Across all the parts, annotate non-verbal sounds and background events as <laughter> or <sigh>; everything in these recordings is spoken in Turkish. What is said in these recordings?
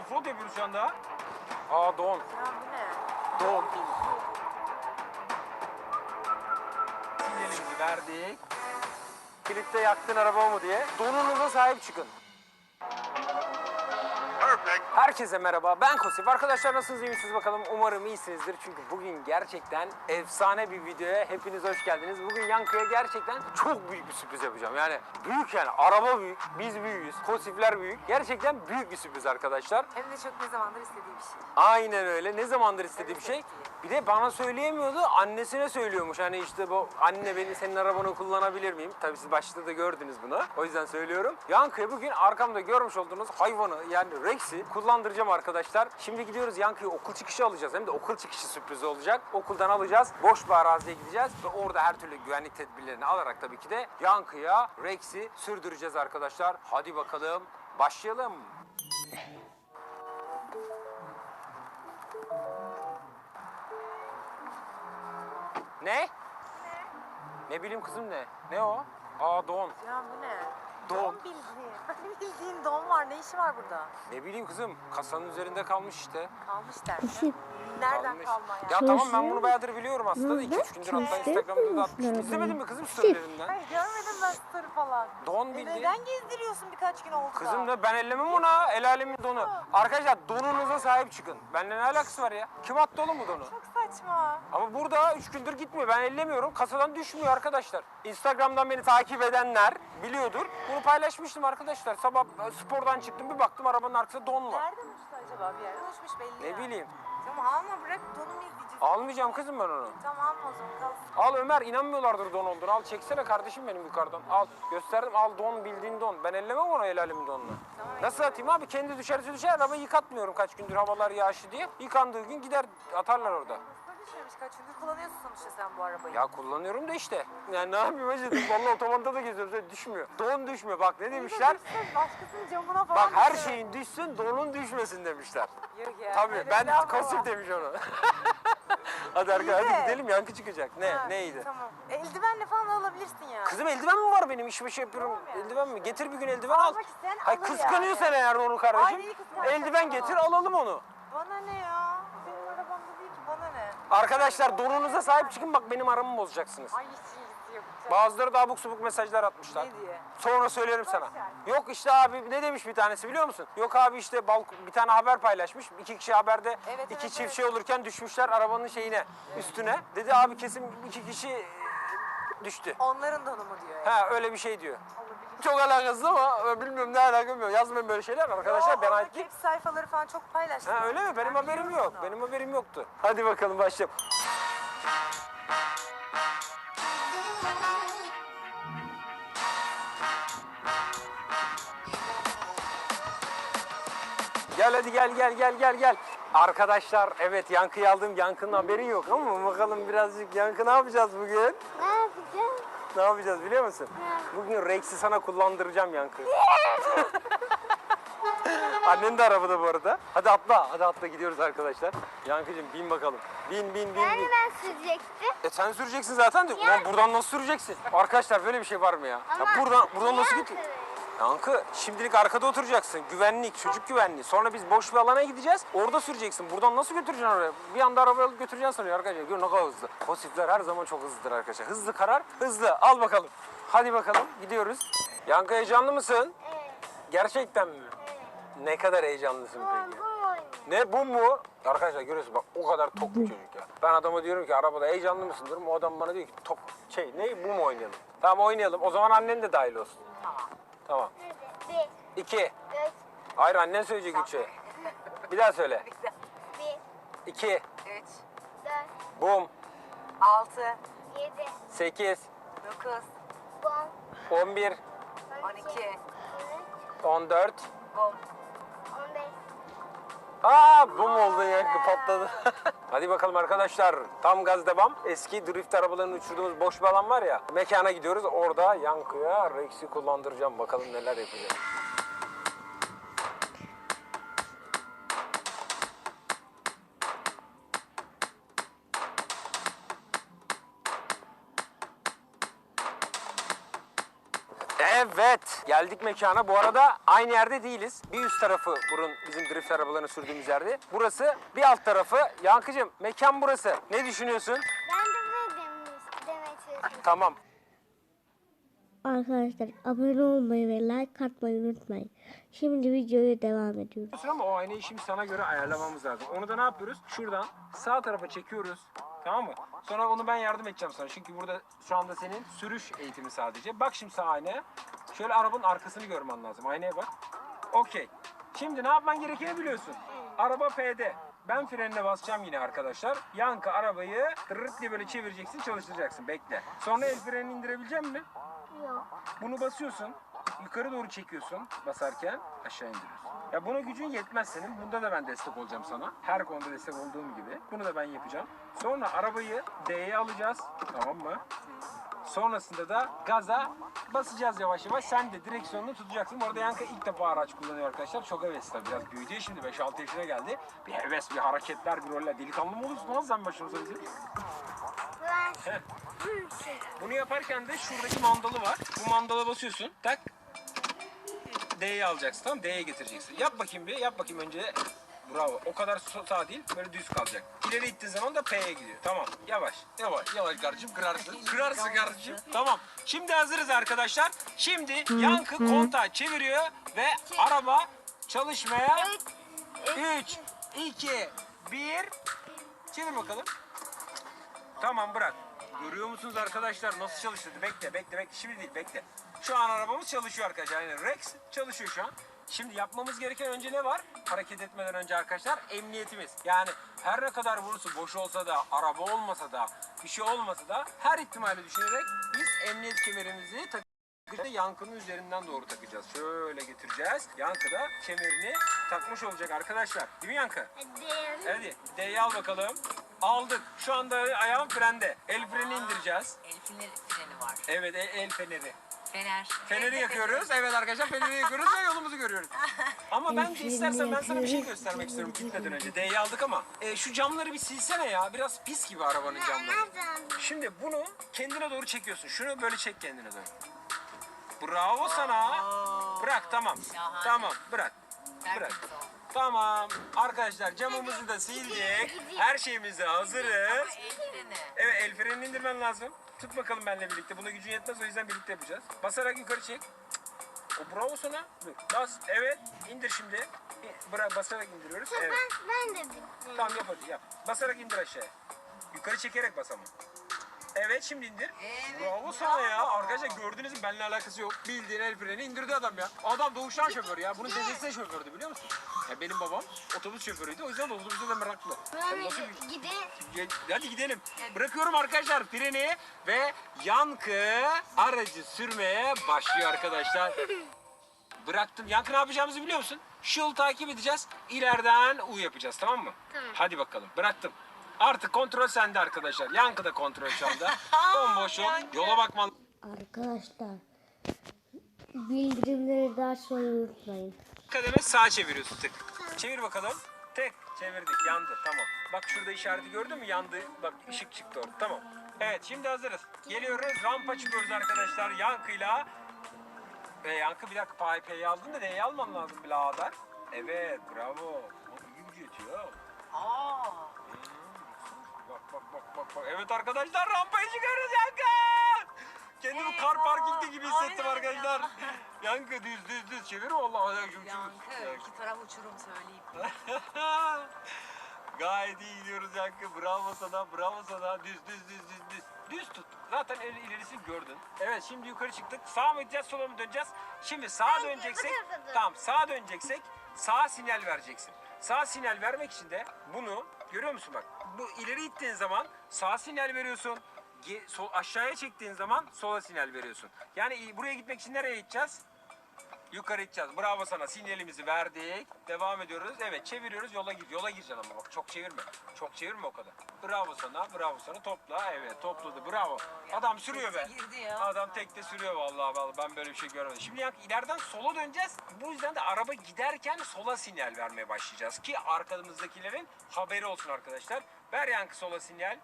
offroad yapıyoruz şu anda. Aa don. Ya bu ne? Don. Sinyalimizi verdik. Kilitte yaktın arabamı diye. Donunuza sahip çıkın. Herkese merhaba, ben Kosif. Arkadaşlar nasılsınız, iyi misiniz bakalım? Umarım iyisinizdir. Çünkü bugün gerçekten efsane bir videoya hepiniz hoş geldiniz. Bugün Yankı'ya gerçekten çok büyük bir sürpriz yapacağım. Yani büyük yani, araba büyük, biz büyüğüz, Kosifler büyük. Gerçekten büyük bir sürpriz arkadaşlar. Hem de çok ne zamandır istediği bir şey. Aynen öyle. Ne zamandır istediği bir şey. Bir de bana söyleyemiyordu, annesine söylüyormuş. Hani işte bu anne beni senin arabanı kullanabilir miyim? Tabii siz başta da gördünüz bunu. O yüzden söylüyorum. Yankı'ya bugün arkamda görmüş olduğunuz hayvanı yani Rex'i kullandıracağım arkadaşlar. Şimdi gidiyoruz Yankı'yı okul çıkışı alacağız. Hem de okul çıkışı sürprizi olacak. Okuldan alacağız. Boş bir araziye gideceğiz ve orada her türlü güvenlik tedbirlerini alarak tabii ki de Yankı'ya Rex'i sürdüreceğiz arkadaşlar. Hadi bakalım başlayalım. Ne? Ne bileyim kızım ne? Ne o? Aa don. Ya bu ne? Don. bildiğin. bildiğin don var. Ne işi var burada? Ne bileyim kızım kasanın üzerinde kalmış işte. Kalmış derken. Nereden kalma ya? Ya tamam ben bunu bayağıdır biliyorum aslında da 2-3 gündür hatta Instagram'da da atmıştım. İzlemedin mi kızım storylerinden? Hayır görmedim ben story falan. Don E bildiğin. neden gezdiriyorsun birkaç gün oldu? Kızım da ben ellemem ona. El alemin donu. Arkadaşlar donunuza sahip çıkın. Benimle ne alakası var ya? Kim attı oğlum bu donu? Çok saçma. Ama burada 3 gündür gitmiyor. Ben ellemiyorum. Kasadan düşmüyor arkadaşlar. Instagram'dan beni takip edenler biliyordur. Bunu paylaşmıştım arkadaşlar. Sabah e, spordan çıktım bir baktım arabanın arkasında don var. Nereden uçtu acaba? Bir yerden uçmuş belli Ne ya. bileyim. Tamam alma bırak donumu izleyeceğiz. Almayacağım kızım ben onu. Tamam alma o zaman kalsın. Al Ömer inanmıyorlardır don olduğunu. Al çeksene kardeşim benim yukarıdan. Al gösterdim al don bildiğin don. Ben ellemem ona el alemin donunu. Tamam, Nasıl atayım abi kendi düşerse düşer arabayı yıkatmıyorum kaç gündür havalar yağışlı diye. Yıkandığı gün gider atarlar orada. Düşmemiş? Kaç gündür kullanıyorsun sonuçta sen bu arabayı. Ya kullanıyorum da işte. Yani ne yapayım hacı? Vallahi otobanda da geziyorum. Sen düşmüyor. Don düşmüyor. Bak ne demişler? Düşsün, Başkasının camına falan Bak her düşüyor. şeyin düşsün, donun düşmesin demişler. Yok ya. Tabii öyle ben laf var? demiş onu. <laughs> hadi arkadaşlar de. hadi gidelim yankı çıkacak. Ne? Ha, Neydi? Tamam. Eldivenle falan alabilirsin ya. Kızım eldiven mi var benim? İş başı yapıyorum. Tamam ya. Eldiven mi? Getir bir gün eldiven al. Almak isteyen Hayır alır kıskanıyorsan yani. eğer onu kardeşim. Ay, neyi kıskanacak Eldiven ya? getir alalım onu. Bana ne ya? Arkadaşlar donunuza sahip çıkın bak benim aramı bozacaksınız. Ay yok. Bazıları da abuk subuk mesajlar atmışlar. Ne diye? Sonra söylerim sana. Yok işte abi ne demiş bir tanesi biliyor musun? Yok abi işte balk bir tane haber paylaşmış. İki kişi haberde Evet, iki evet, çift evet. şey olurken düşmüşler arabanın şeyine üstüne. Dedi abi kesin iki kişi düştü. Onların donumu diyor ya. Ha öyle bir şey diyor. Çok alakasız ama bilmiyorum ne alakam yok. Yazmayın böyle şeyler arkadaşlar ben ait değil. sayfaları falan çok paylaştı. Ha öyle mi? Benim Ben haberim yok. bunu. Benim haberim yoktu. Hadi bakalım başlayalım. Gel hadi gel gel gel gel gel. Arkadaşlar evet yankıyı aldım. Yankının haberi yok ama bakalım birazcık yankı ne yapacağız bugün? Ne yapacağız? Biliyor musun? Bugün Rex'i sana kullandıracağım yankı. <laughs> Annen de arabada bu arada. Hadi atla, hadi atla gidiyoruz arkadaşlar. Yankıcığım bin bakalım. Bin bin bin Yani bin. ben sürecektim. E sen süreceksin zaten de. Ulan buradan nasıl süreceksin? Arkadaşlar böyle bir şey var mı ya? Ama ya buradan buradan nasıl arkada? Yankı şimdilik arkada oturacaksın. Güvenlik, çocuk güvenliği. Sonra biz boş bir alana gideceğiz. Orada süreceksin. Buradan nasıl götüreceksin oraya? Bir anda arabayı alıp götüreceksin sanıyor arkadaşlar. Gör ne kadar hızlı. Posifler her zaman çok hızlıdır arkadaşlar. Hızlı karar, hızlı. Al bakalım. Hadi bakalım gidiyoruz. Yankı heyecanlı mısın? Evet. Gerçekten mi? Ne kadar heyecanlısın peki? Ne bu mu? Arkadaşlar görüyorsunuz bak o kadar tok bir çocuk ya. Ben adama diyorum ki arabada heyecanlı mısın diyorum. O adam bana diyor ki top şey ne bu mu oynayalım? Tamam oynayalım. O zaman annen de dahil olsun. Tamam. Tamam. Bir, İki. üç, Hayır annen söyleyecek üçü. Bir daha söyle. bir, İki. Üç, dört, Bum. altı, yedi, Sekiz. dokuz, on, On bir. on iki, on dört. on. Aa bum oldu yankı patladı. <laughs> Hadi bakalım arkadaşlar. Tam gaz devam. Eski drift arabalarını uçurduğumuz boş bir alan var ya. Mekana gidiyoruz. Orada yankıya Rex'i kullandıracağım. Bakalım neler yapacağız. Evet geldik mekana. Bu arada aynı yerde değiliz. Bir üst tarafı burun bizim drift arabalarını sürdüğümüz yerde. Burası bir alt tarafı. Yankıcığım mekan burası. Ne düşünüyorsun? Ben de demiş, demeye çalışıyorum. Tamam. Arkadaşlar abone olmayı ve like atmayı unutmayın. Şimdi videoya devam ediyoruz. Ama o aynayı şimdi sana göre ayarlamamız lazım. Onu da ne yapıyoruz? Şuradan sağ tarafa çekiyoruz. Tamam mı? Sonra onu ben yardım edeceğim sana. Çünkü burada şu anda senin sürüş eğitimi sadece. Bak şimdi sağ aynaya. Şöyle arabanın arkasını görmen lazım. Aynaya bak. Okey. Şimdi ne yapman gerekeni biliyorsun. Araba P'de. Ben frenine basacağım yine arkadaşlar. Yankı arabayı tırırt diye böyle çevireceksin, çalıştıracaksın. Bekle. Sonra el frenini indirebilecek mi? Yok. Bunu basıyorsun. Yukarı doğru çekiyorsun basarken aşağı indiriyorsun. Ya buna gücün yetmez senin. Bunda da ben destek olacağım sana. Her konuda destek olduğum gibi. Bunu da ben yapacağım. Sonra arabayı D'ye alacağız. Tamam mı? Sonrasında da gaza basacağız yavaş yavaş. Sen de direksiyonunu tutacaksın. Bu arada Yanka ilk defa araç kullanıyor arkadaşlar. Çok hevesli tabii. Biraz büyüdü ya şimdi 5-6 yaşına geldi. Bir heves, bir hareketler, bir roller. Delikanlı mı olursun lan sen başımıza bizi? Ben Heh. bir şey. Bunu yaparken de şuradaki mandalı var. Bu mandala basıyorsun. Tak. D'yi alacaksın tamam D'ye getireceksin. Yap bakayım bir. Yap bakayım önce. Bravo. O kadar sağ değil. Böyle düz kalacak. İleri ittiğin zaman da P'ye gidiyor. Tamam. Yavaş. Yavaş. Yavaş kardeşim. Kırarsın. <laughs> Kırarsın kardeşim. Tamam. Şimdi hazırız arkadaşlar. Şimdi yankı kontağı çeviriyor ve araba çalışmaya 3, 2, 1. Çevir bakalım. Tamam bırak. Görüyor musunuz arkadaşlar nasıl çalıştırdı? Bekle bekle bekle şimdi değil bekle. Şu an arabamız çalışıyor arkadaşlar. Yani Rex çalışıyor şu an. Şimdi yapmamız gereken önce ne var? Hareket etmeden önce arkadaşlar emniyetimiz. Yani her ne kadar burası boş olsa da, araba olmasa da, bir şey olmasa da her ihtimali düşünerek biz emniyet kemerimizi takacağız. Yankının üzerinden doğru takacağız. Şöyle getireceğiz. Yankı da kemerini takmış olacak arkadaşlar. Değil mi Yankı? Hadi. Hadi D'yi al bakalım. Aldık. Şu anda ayağım frende. El freni indireceğiz. El freni, freni var. Evet el, el feneri. Fener. Feneri yakıyoruz. Evet arkadaşlar feneri yakıyoruz ve yolumuzu görüyoruz. Ama bence istersen ben sana bir şey göstermek istiyorum gitmeden önce. D'yi aldık ama e, şu camları bir silsene ya. Biraz pis gibi arabanın camları. Şimdi bunu kendine doğru çekiyorsun. Şunu böyle çek kendine doğru. Bravo sana. Bırak tamam. Şahane. Tamam bırak. Bırak. Tamam. Arkadaşlar camımızı da sildik. Her şeyimize hazırız. El freni. Evet el frenini indirmen lazım. Tut bakalım benimle birlikte. Buna gücün yetmez o yüzden birlikte yapacağız. Basarak yukarı çek. O bravo sana. Dur. Bas. Evet. indir şimdi. Bırak basarak indiriyoruz. Evet. Ben, ben de bir. Tamam yap hadi yap. Basarak indir aşağıya. Yukarı çekerek bas ama. Evet şimdi indir. Evet, bravo sana ya. Arkadaşlar gördüğünüz gibi benimle alakası yok. Bildiğin el freni indirdi adam ya. Adam doğuştan şoför ya. Bunun dedesi de şofördü biliyor musun? Ya benim babam otobüs şoförüydü. O yüzden de otobüse de meraklı. Nasıl bir- gide. Hadi gidelim. Bırakıyorum arkadaşlar freni ve yankı aracı sürmeye başlıyor arkadaşlar. <laughs> Bıraktım. Yankı ne yapacağımızı biliyor musun? Şu yolu takip edeceğiz. İleriden U yapacağız tamam mı? Tamam. Hadi bakalım. Bıraktım. Artık kontrol sende arkadaşlar. Yankı da kontrol şu anda. <laughs> Bomboş yol. Yola bakman Arkadaşlar bildirimleri de açmayı unutmayın. kademe sağa çeviriyorsun tık. Çevir bakalım. Tek çevirdik yandı tamam. Bak şurada işareti gördün mü yandı. Bak ışık çıktı orada tamam. Evet şimdi hazırız. Geliyoruz rampa çıkıyoruz arkadaşlar yankıyla. Ve yankı bir dakika pay payı aldın da D'yi almam lazım birader. Evet bravo. O iyi gücü yetiyor. Aa. Bak. Evet arkadaşlar rampaya çıkıyoruz yankı. Kendimi kar Eyvah. parkingde gibi hissettim Aynen arkadaşlar. ya. Yankı düz düz düz çevir vallahi. Yankı. iki taraf uçurum söyleyeyim. <laughs> Gayet iyi gidiyoruz Yankı. Bravo sana, bravo sana. Düz, düz, düz, düz, düz. Düz tut. Zaten el ilerisini gördün. Evet şimdi yukarı çıktık. Sağa mı gideceğiz, sola mı döneceğiz? Şimdi sağa döneceksek, bu tarafa dön. tamam sağa döneceksek sağa sinyal vereceksin. Sağ sinyal vermek için de bunu görüyor musun bak. Bu ileri ittiğin zaman sağ sinyal veriyorsun. Sol, aşağıya çektiğin zaman sola sinyal veriyorsun. Yani buraya gitmek için nereye gideceğiz? Yukarı gideceğiz. Bravo sana. Sinyalimizi verdik. Devam ediyoruz. Evet çeviriyoruz. Yola gir. Yola gireceksin ama bak çok çevirme. Çok çevirme o kadar. Bravo sana. Bravo sana. Topla. Evet topladı. Bravo. Adam sürüyor be. Girdi ya. Adam tekte sürüyor vallahi vallahi. Ben böyle bir şey görmedim. Şimdi yani ileriden sola döneceğiz. Bu yüzden de araba giderken sola sinyal vermeye başlayacağız. Ki arkamızdakilerin haberi olsun arkadaşlar. Ver yankı sola sinyal.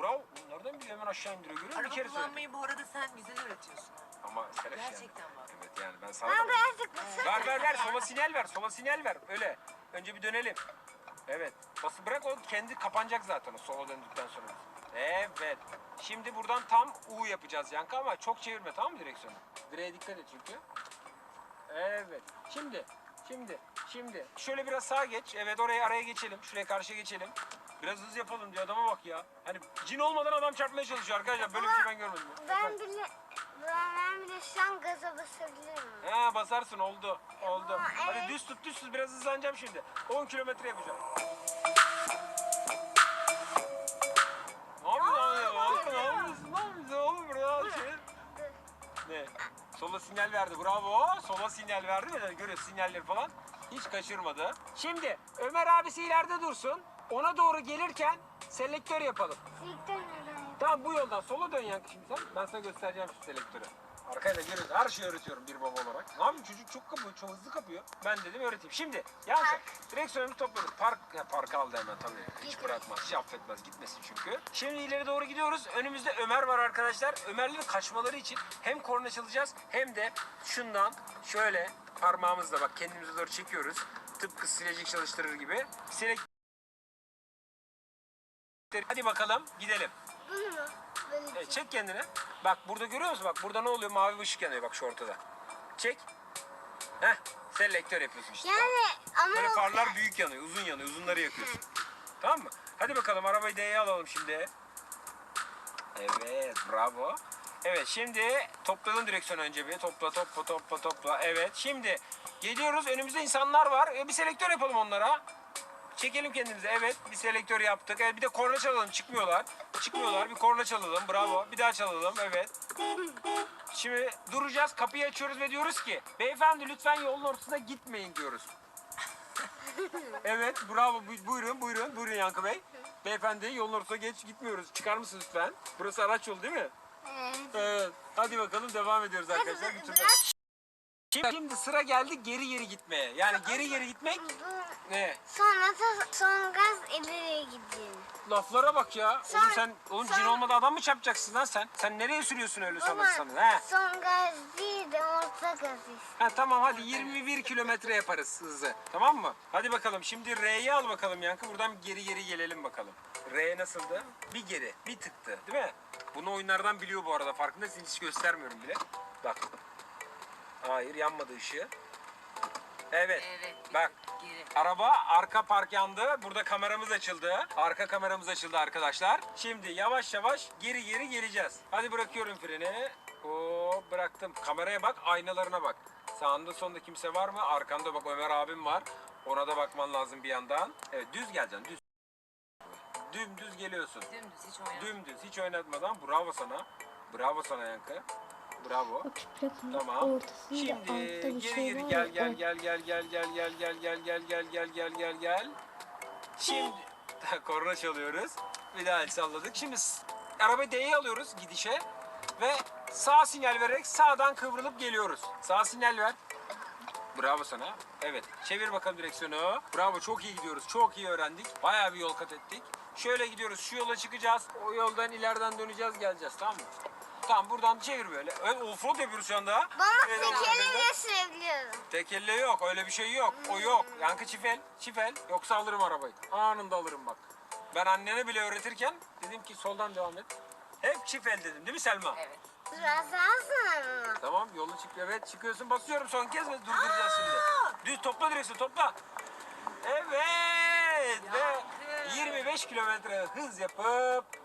Bravo. Nereden biliyor hemen aşağı indiriyor. Görüyor musun? Bir Araba kere söyle. kullanmayı bu arada sen güzel öğretiyorsun. Ama Serap yani. Gerçekten bak. Evet yani ben sana da- birazcık. Ver ver ver sola sinyal ver sola sinyal ver öyle. Önce bir dönelim. Evet. Bası bırak o kendi kapanacak zaten o sola döndükten sonra. Evet. Şimdi buradan tam U yapacağız Yankı ama çok çevirme tamam mı direksiyonu? Direğe dikkat et çünkü. Evet. Şimdi, şimdi, şimdi. Şöyle biraz sağa geç. Evet oraya araya geçelim. Şuraya karşıya geçelim. Biraz hız yapalım diyor adama bak ya. Hani cin olmadan adam çarpmaya çalışıyor arkadaşlar. Böyle bir şey ben görmedim. Ben bile ben, ben bile şu an gaza basabilirim. Ha basarsın oldu. Oldu. Aa, Hadi evet. düz tut düz tut biraz hızlanacağım şimdi. 10 kilometre yapacağım. Ne yapıyorsun? Ne yapıyorsun? Ne yapıyorsun oğlum burada? Şey... Ne? Sola sinyal verdi bravo. Sola sinyal verdi mi? Görüyorsun sinyalleri falan. Hiç kaçırmadı. Şimdi Ömer abisi ileride dursun. Ona doğru gelirken selektör yapalım. Neden? Tamam bu yoldan sola dön Yankı şimdi sen. Ben sana göstereceğim şu selektörü. Arkaya da görüyoruz. Her şeyi öğretiyorum bir baba olarak. Ne yapayım çocuk çok kapıyor, çok hızlı kapıyor. Ben dedim öğreteyim. Şimdi Yankı direksiyonumuzu topladık. Park, ya park aldı hemen tabii. Hiç bırakmaz, hiç affetmez. Gitmesin çünkü. Şimdi ileri doğru gidiyoruz. Önümüzde Ömer var arkadaşlar. Ömerlerin kaçmaları için hem korna çalacağız hem de şundan şöyle parmağımızla bak kendimize doğru çekiyoruz. Tıpkı silecek çalıştırır gibi. Sinek Hadi bakalım gidelim. Bunu mu? Böyle Evet, çek kendini. Bak burada görüyor musun? Bak burada ne oluyor? Mavi bir ışık yanıyor bak şu ortada. Çek. Heh. Selektör yapıyorsun işte. Yani ama Böyle farlar büyük yanıyor, uzun yanıyor. Uzunları yakıyorsun. Tamam mı? Hadi bakalım arabayı D'ye alalım şimdi. Evet, bravo. Evet, şimdi toplayalım direksiyonu önce bir. Topla, topla, topla, topla. Evet, şimdi geliyoruz. Önümüzde insanlar var. E, bir selektör yapalım onlara. Çekelim kendimize. Evet, bir selektör yaptık. Evet, bir de korna çalalım. Çıkmıyorlar. Çıkmıyorlar. Bir korna çalalım. Bravo. Bir daha çalalım. Evet. Şimdi duracağız. Kapıyı açıyoruz ve diyoruz ki beyefendi lütfen yolun ortasına gitmeyin diyoruz. <laughs> evet bravo Bu- buyurun buyurun buyurun Yankı Bey. Beyefendi yolun ortasına geç gitmiyoruz. Çıkar mısınız lütfen? Burası araç yolu değil mi? Evet. Hadi bakalım devam ediyoruz arkadaşlar. Hadi, Şimdi sıra geldi geri geri gitmeye. Yani geri geri gitmek ne? Sonra da son gaz ileriye gidiyor. Laflara bak ya. Oğlum Sonra- sen oğlum cin olmadan adam mı çarpacaksın lan sen? Sen nereye sürüyorsun öyle sana sana? He? son gaz değil de orta gaz işte. Ha tamam hadi 21 kilometre yaparız hızı. Tamam mı? Hadi bakalım şimdi R'yi al bakalım Yankı. Buradan geri geri gelelim bakalım. R nasıldı? Bir geri, bir tıktı değil mi? Bunu oyunlardan biliyor bu arada. Farkındasın hiç göstermiyorum bile. Bak. Hayır yanmadı ışığı. Evet. Evet. Bak. Geri. Araba arka park yandı. Burada kameramız açıldı. Arka kameramız açıldı arkadaşlar. Şimdi yavaş yavaş geri geri geleceğiz. Hadi bırakıyorum freni. Oo bıraktım. Kameraya bak, aynalarına bak. Sağında sonunda kimse var mı? Arkanda bak Ömer abim var. Ona da bakman lazım bir yandan. Evet düz geleceksin düz. Dümdüz geliyorsun. Dümdüz hiç oynamadım. Dümdüz hiç oynatmadan bravo sana. Bravo sana Yankı. Bravo. Tamam. ortasında Şimdi altta bir geri şey geri var gel gel o- gel gel gel gel gel gel gel gel gel gel gel gel Şimdi korna çalıyoruz. Bir daha el salladık. Şimdi arabayı D'ye alıyoruz gidişe ve sağ sinyal vererek sağdan kıvrılıp geliyoruz. Sağ sinyal ver. Bravo sana. Evet. Çevir bakalım direksiyonu. Bravo çok iyi gidiyoruz. Çok iyi öğrendik. Bayağı bir yol kat ettik. Şöyle gidiyoruz. Şu yola çıkacağız. O yoldan ileriden döneceğiz geleceğiz tamam mı? Tamam buradan çevir böyle. Evet, offroad yapıyoruz şu anda. Baba Evet, tekerleği sürebiliyorum. Tekelle yok öyle bir şey yok. O yok. Yankı çifel. Çifel. Yoksa alırım arabayı. Anında alırım bak. Ben annene bile öğretirken dedim ki soldan devam et. Hep çifel dedim değil mi Selma? Evet. Biraz daha sonra. Tamam yolu çık. Evet çıkıyorsun basıyorum son kez ve durduracağız şimdi. Düz topla direksiyon topla. Evet ve Yankı. 25 kilometre hız yapıp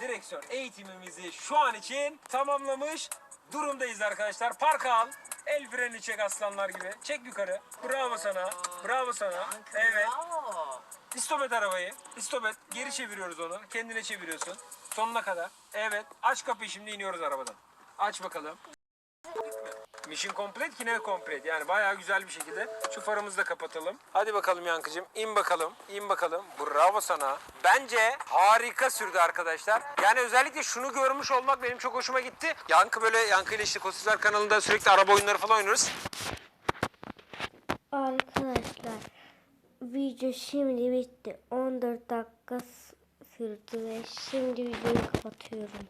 direksiyon eğitimimizi şu an için tamamlamış durumdayız arkadaşlar. Park al. El freni çek aslanlar gibi. Çek yukarı. Bravo sana. Bravo sana. Evet. Bravo. Arabayı. İstop et. Geri çeviriyoruz onu. Kendine çeviriyorsun. Sonuna kadar. Evet. Aç kapıyı şimdi iniyoruz arabadan. Aç bakalım. Mission complete ki ne complete. Yani bayağı güzel bir şekilde. Şu farımızı da kapatalım. Hadi bakalım Yankıcığım. İn bakalım. İn bakalım. Bravo sana. Bence harika sürdü arkadaşlar. Yani özellikle şunu görmüş olmak benim çok hoşuma gitti. Yankı böyle Yankı ile işte Kosuzlar kanalında sürekli araba oyunları falan oynuyoruz. Arkadaşlar video şimdi bitti. 14 dakika sürdü ve şimdi videoyu kapatıyorum.